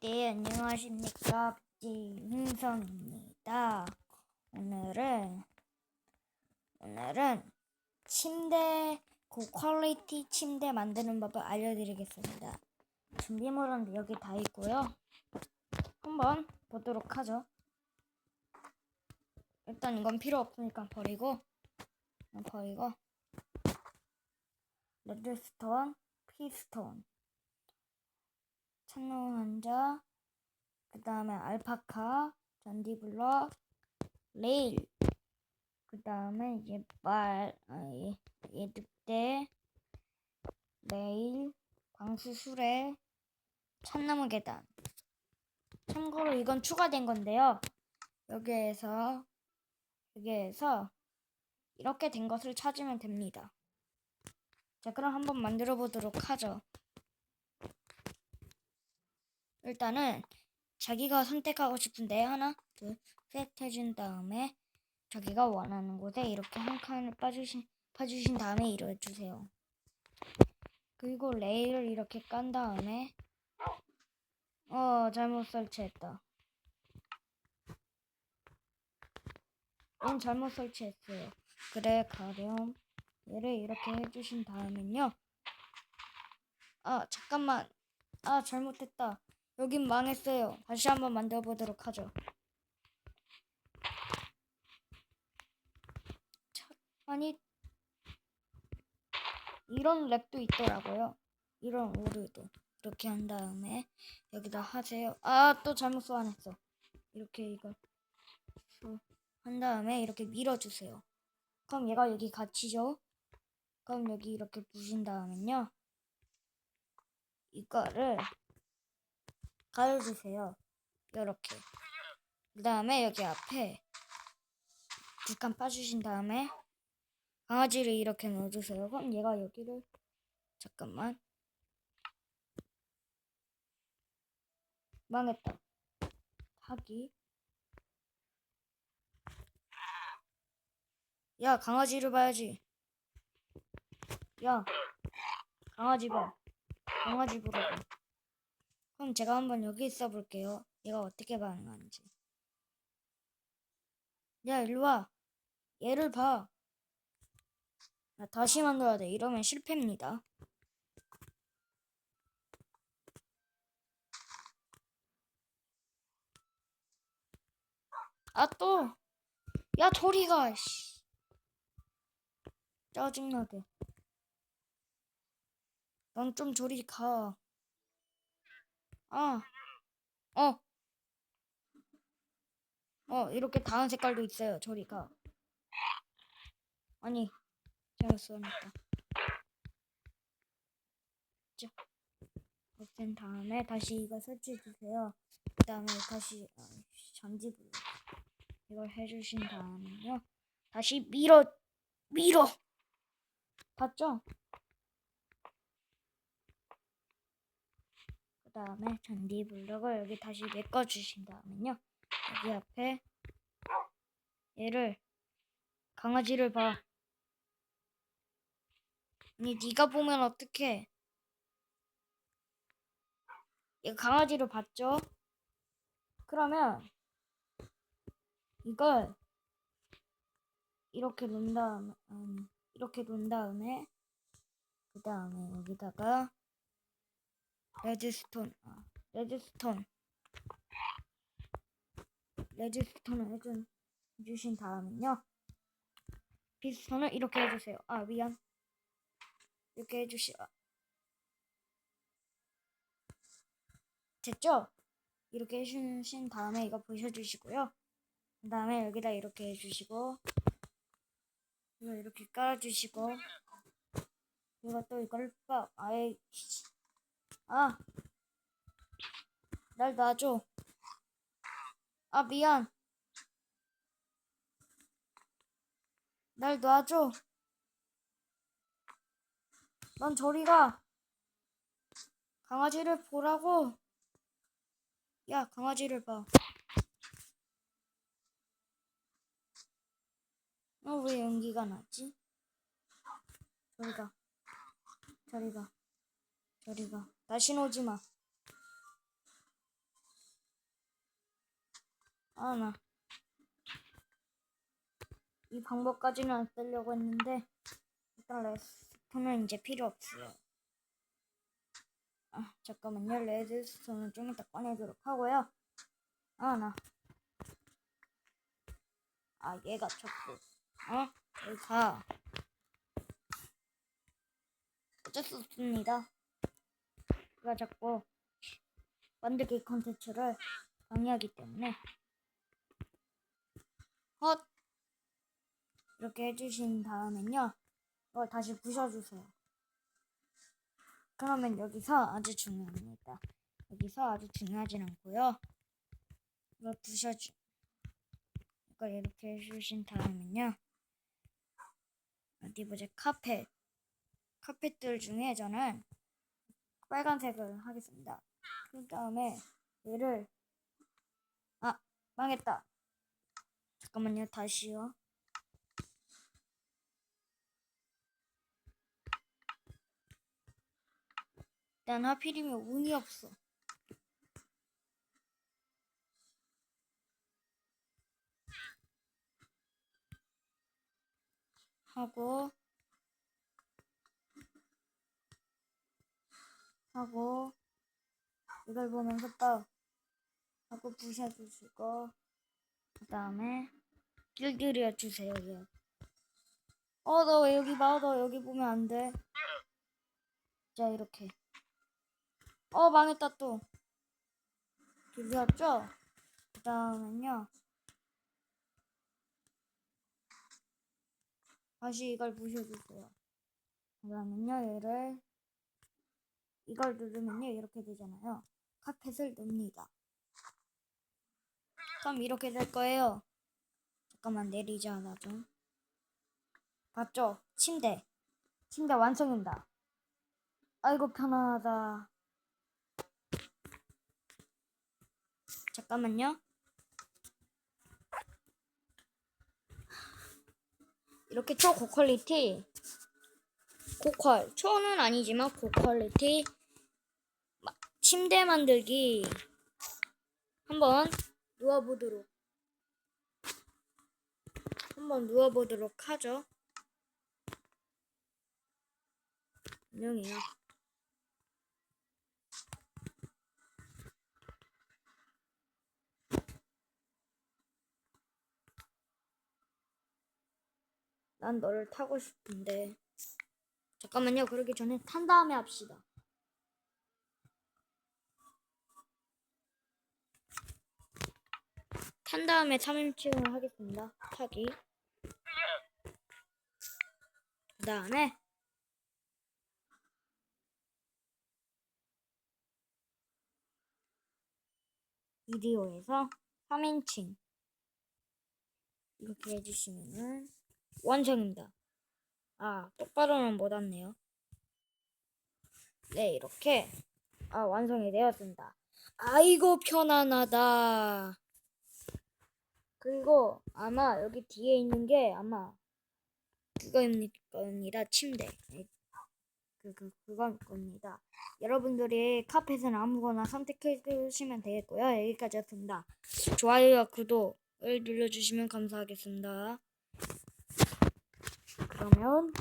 네, 안녕하십니까. 김흥성입니다. 오늘은, 오늘은 침대, 고퀄리티 침대 만드는 법을 알려드리겠습니다. 준비물은 여기 다 있고요. 한번 보도록 하죠. 일단 이건 필요 없으니까 버리고, 이건 버리고, 레드스톤, 피스톤, 천둥 환자, 그 다음에 알파카, 잔디블럭, 레일, 그 다음에 이제 말, 아, 얘, 얘 늑대, 레일, 광수 수레, 참나무 계단. 참고로 이건 추가된 건데요. 여기에서, 여기에서 이렇게 된 것을 찾으면 됩니다. 자, 그럼 한번 만들어 보도록 하죠. 일단은 자기가 선택하고 싶은데 하나, 둘, 셋 해준 다음에 자기가 원하는 곳에 이렇게 한 칸을 빠주신 파주신 다음에 이뤄주세요. 그리고 레일을 이렇게 깐 다음에 어 잘못 설치했다. 넌 잘못 설치했어요. 그래 가렴 얘를 이렇게 해주신 다음엔요. 아 잠깐만 아 잘못했다. 여긴 망했어요. 다시 한번 만들어 보도록 하죠. 차, 아니 이런 렉도 있더라고요. 이런 오류도 이렇게 한 다음에 여기다 하세요. 아 또 잘못 소환했어. 이렇게 소- 한 다음에 이렇게 밀어주세요. 그럼 얘가 여기 갇히죠. 그럼 여기 이렇게 부신 다음엔요. 이거를 가려주세요. 이렇게. 그 다음에 여기 앞에 두칸 빠주신 다음에 강아지를 이렇게 넣어주세요. 그럼 얘가 여기를 잠깐만 망했다. 하기. 야 강아지를 봐야지. 야 강아지 봐. 강아지 보라고. 그럼 제가 한번 여기 있어 볼게요. 얘가 어떻게 반응하는지. 야, 일로 와. 얘를 봐. 나 다시 만들어야 돼. 이러면 실패입니다. 아, 또. 야, 저리 가, 씨. 짜증나게. 넌좀 저리 가. 아, 어. 어, 이렇게 다른 색깔도 있어요. 저리가. 아니, 잘못 써놨다. 자, 없앤 다음에 다시 이거 설치해 주세요. 그 다음에 다시 어, 전지불 이걸 해주신 다음에요. 다시 밀어, 밀어. 봤죠? 다음에 잔디 블럭을 여기 다시 메꿔 주신 다음에요. 여기 앞에 얘를 강아지를 봐. 아니 네가 보면 어떡해? 얘 강아지를 봤죠? 그러면 이걸 이렇게 놓은 다음에 아니, 이렇게 놓은 다음에 그 다음에 여기다가 레드스톤 아, 레드스톤. 레드스톤을 해준, 해주신 다음은요. 피스톤을 이렇게 해주세요. 아 미안. 이렇게 해주시 아. 됐죠? 이렇게 해주신 다음에 이거 부셔주시고요. 그 다음에 여기다 이렇게 해주시고 이거 이렇게 깔아주시고 또 이걸 빡 아예 아 날 놔줘 아 미안 날 놔줘 넌 저리 가 강아지를 보라고 야 강아지를 봐 어, 왜 연기가 나지? 저리 가. 저리 가. 저리 가. 다시 오지 마. 아, 나. 이 방법까지는 안 쓰려고 했는데, 일단 레스톤은 이제 필요 없어요. 아, 잠깐만요. 레드스톤은 좀 이따 꺼내도록 하고요. 아, 나. 아, 얘가 자꾸, 어? 얘가. 어쩔 수 없습니다. 얘가 자꾸 만들기 컨텐츠를 방해하기 때문에. 헛! 이렇게 해주신 다음엔요. 이걸 다시 부셔주세요. 그러면 여기서 아주 중요합니다. 여기서 아주 중요하진 않고요. 이걸 부셔주. 이걸 이렇게 해주신 다음엔요. 어디 보자. 카펫. 카펫들 중에 저는 빨간색을 하겠습니다. 그 다음에 얘를 아 망했다. 잠깐만요. 다시요. 난 하필이면 운이 없어. 하고 하고 이걸 보면서 또 하고 부셔주시고 그 다음에 길들여 주세요. 얘. 어, 너 왜 여기 봐? 너 여기 보면 안 돼. 자, 이렇게. 어, 망했다 또. 길들였죠? 그 다음엔요. 다시 이걸 부셔주세요. 그 다음엔요, 얘를 이걸 누르면요, 이렇게 되잖아요. 카펫을 넣습니다. 그럼 이렇게 될 거예요. 잠깐만 내리자, 나 좀. 봤죠? 침대. 침대 완성입니다. 아이고, 편안하다. 잠깐만요. 이렇게 초고퀄리티 고퀄 초는 아니지만 고퀄리티 마- 침대 만들기 한번 누워보도록 한번 누워보도록 하죠. 안녕이요. 난 너를 타고 싶은데 잠깐만요. 그러기 전에 탄 다음에 합시다. 탄 다음에 3인칭을 하겠습니다. 타기. 그 다음에 비디오에서 3인칭 이렇게 해주시면은 완성입니다. 아, 똑바로는 못 왔네요. 네, 이렇게 아, 완성이 되었습니다. 아이고 편안하다. 그리고 아마 여기 뒤에 있는 게 아마 그거입니다. 침대. 네, 그, 그, 그건 겁니다. 여러분들이 카펫은 아무거나 선택해 주시면 되겠고요. 여기까지였습니다. 좋아요와 구독을 눌러주시면 감사하겠습니다. 그러면